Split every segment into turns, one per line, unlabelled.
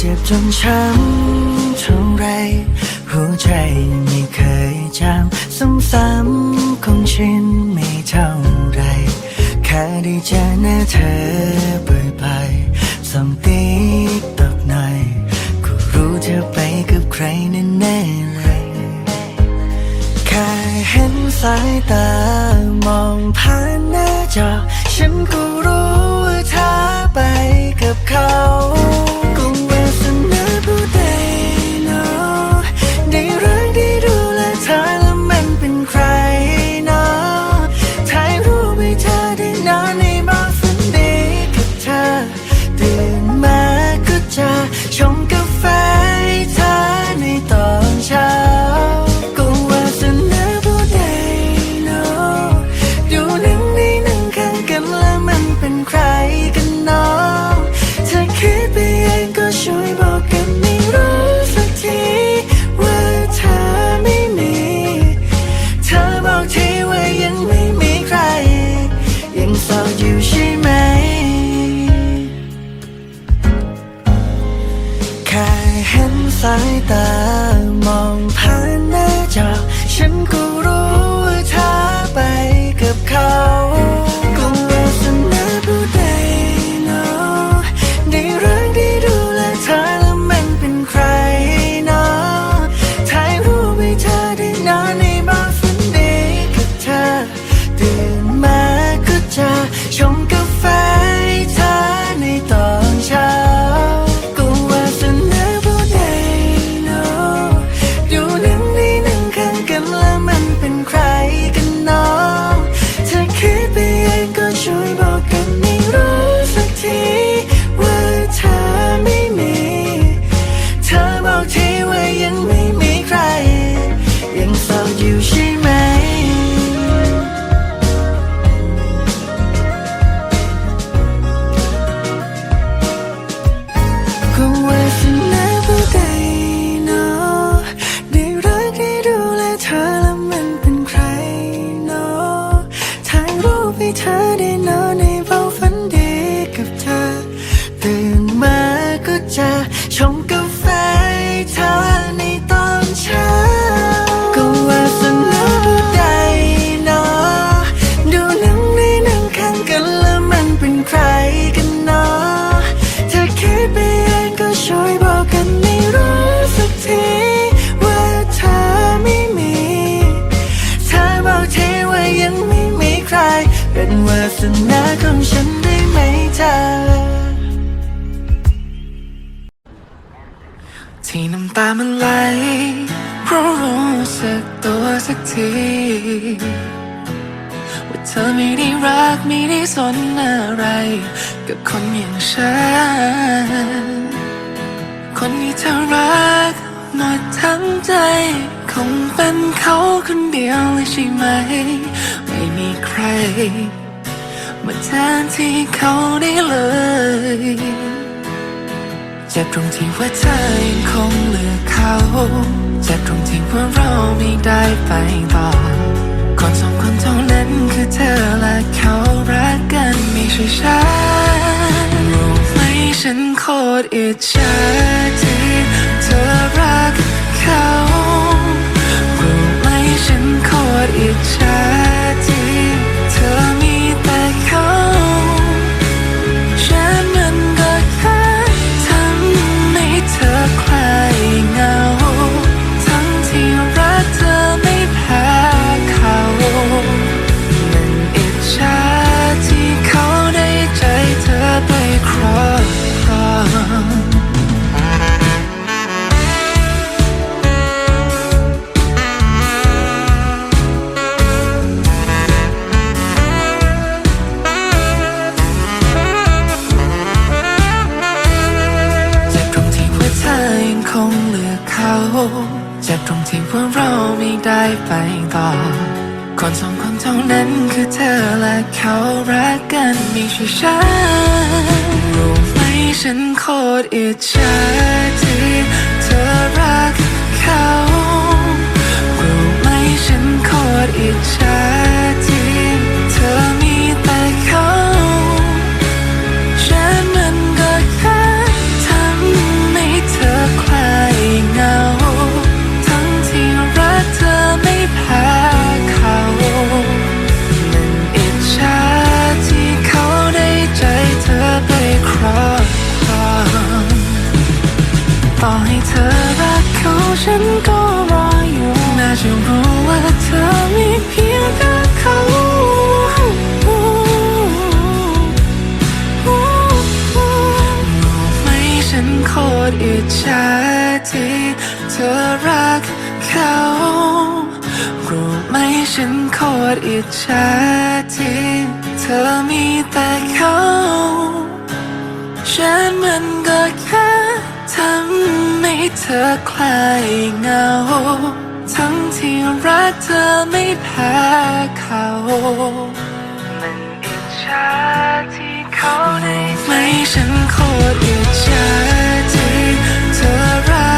เจ็บจนช้ำเท่าไร หัวใจไม่เคยจำซ้ำๆคงชินไม่เท่าไร แค่ได้เจอหน้าเธอบ่อยๆสัมติกตกหน่อยก็รู้เธอไปกับใครแน่ๆเลย แค่เห็นสายตามองผ่านหน้าจอฉันก็ เห็นสายตามองผ่านหน้าจอฉันกลั สนอะไร กับคนอย่างฉัน
คนที่เธอรักหมดทั้งใจ คงเป็นเขาคนเดียวเลยใช่ไหม ไม่มีใคร มาแทนที่เขาได้เลยเจ็บตรงที่ว่าเธอยังคงเลือกเขาเจ็บตรงที่ว่าเราไม่ได้ไปต่อคนสองคนเท่านั้นคือเธอและเขารัก ช่ช้ารู้ไหมฉันโคตรอิจฉาที่เธอรักเขารู้ไหมฉันโคตรอิจฉาที่ ความเท่านั้นคือเธอและเขารักกันไม่ใช่ฉันรู้ไหมฉันโคตรอิจฉาที่เธอรักเขารู้ไหมฉันโคตรอิจฉา นก็
รออยู่น่าจะรู้ว่าเธอมีเพียงแค่เขาไหมฉันโคตรอิจฉาที่เธอรักเขารู้ไหมฉันโคตรอิจฉาที่เธอมีแต่เขาฉันมันก็แค่ ให้เธอคลายเหงา ทั้งที่รักเธอไม่แพ้เขา มันอิจฉาที่เขาได้ไม่ฉันโคตรอิจฉาที่เธอรัก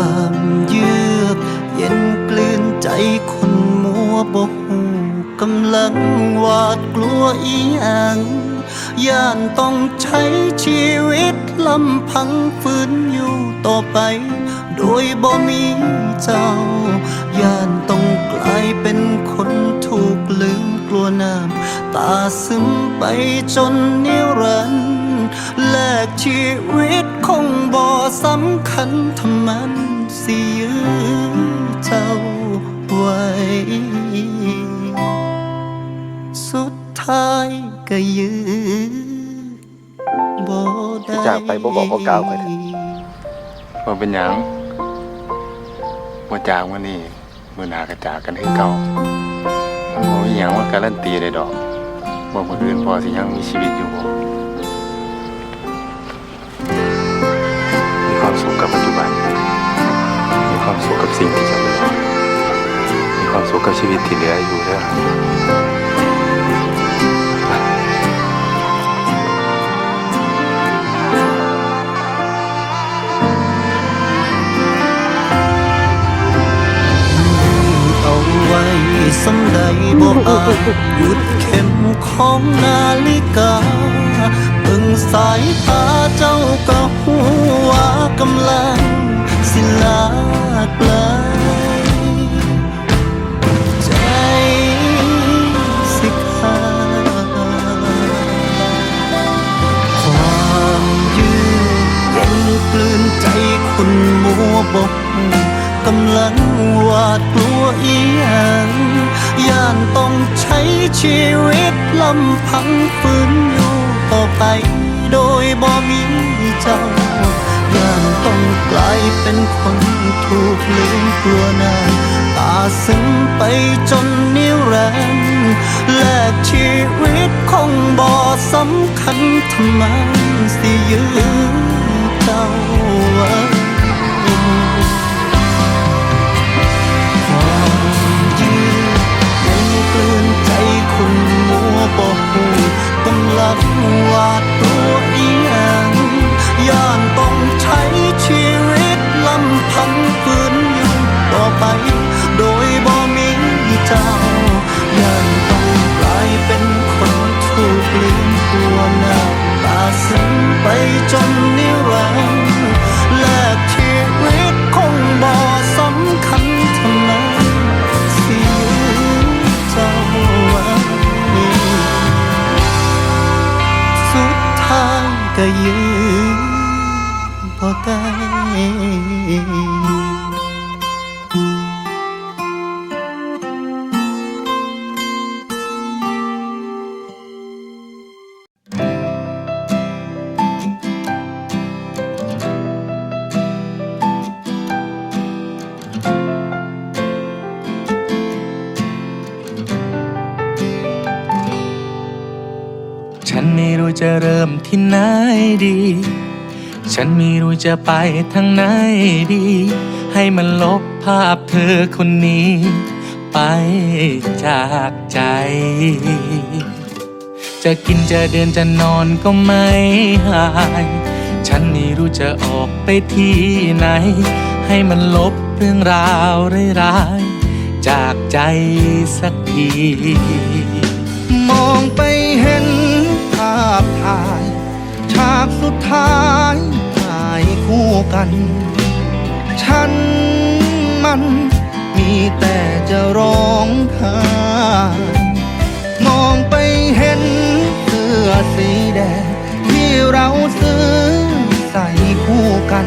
ความเยือกเย็นกลืนใจคนมัวบกหูกำลังหวาดกลัวอีหยังย่านต้องใช้ชีวิตลำพังฝืนอยู่ต่อไป โดยบ่มีเจ้า ย่านต้องกลายเป็นคนถูกลืมกลัวน้ำตาซึมไปจนนิรันดร์แลกชีวิตคงบ่สำคัญทำมัน สิยื้อเจ้าไว้ สุดท้ายก็ยื้อบ่ได้
จากไปบ่บอกบ่กล่าวไปเถอะ ว่าเป็นหยังว่าจากวันนี้มื่อหนากระจากกันคือเก่ามันบ่มีหยังว่าการันตีได้ดอกว่ามื้ออื่นพอสิยังมีชีวิตอยู่บ่ ความสุขกับสิ่งที่จะเหลือมีความสุขกับชีวิตที่เหลืออยู่เด้อ
เอาไว้สำใดบ่อาจหยุดเข็มของนาฬิกาเบิ่งสายตาเจ้าก็หูว่ากำลังสิลา คนถูกลืมกลัวน้าตาซึมไปจนนิรันดร์แลกชีวิตคงบ่สำคัญทำไมสิยื้อเจ้าไว้ความยื้อยังกลืนใจคนมัวบ่หูกำลัง
นิ
ฉันไม่รู้จะเริ่มที่ไหนดี ฉันไม่รู้จะไปทางไหนดี ให้มันลบภาพเธอคนนี้ ไปจากใจ จะกินจะเดินจะนอนก็ไม่หาย ฉันไม่รู้จะออกไปที่ไหน ให้มันลบเรื่องราวร้ายๆจากใจสักที
มองไปเห็นภาพถ่าย ฉากสุดท้ายถ่าย คู่กัน ฉันมันมีแต่จะร้องไห้มองไปเห็นเสื้อสีแดงที่เราซื้อใส่คู่กัน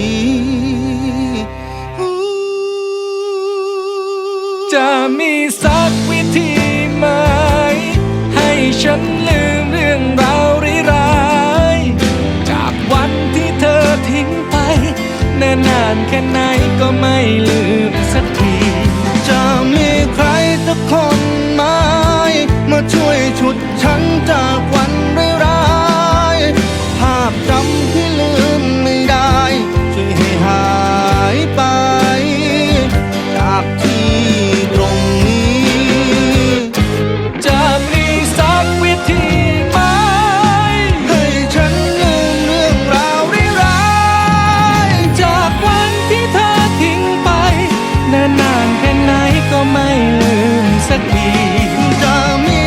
ดฉันจากวันร้ายภาพจำที่ลืมไม่ได้ช่วยให้หายไป จากที่ตรงนี้
จะมีสักวิธีไหม
ให้ฉันลืมเรื่องราวร้าย
จากวันที่เธอทิ้งไปนิ่นนานแค่ไหนก็ไม่ลืมสักที
จะมี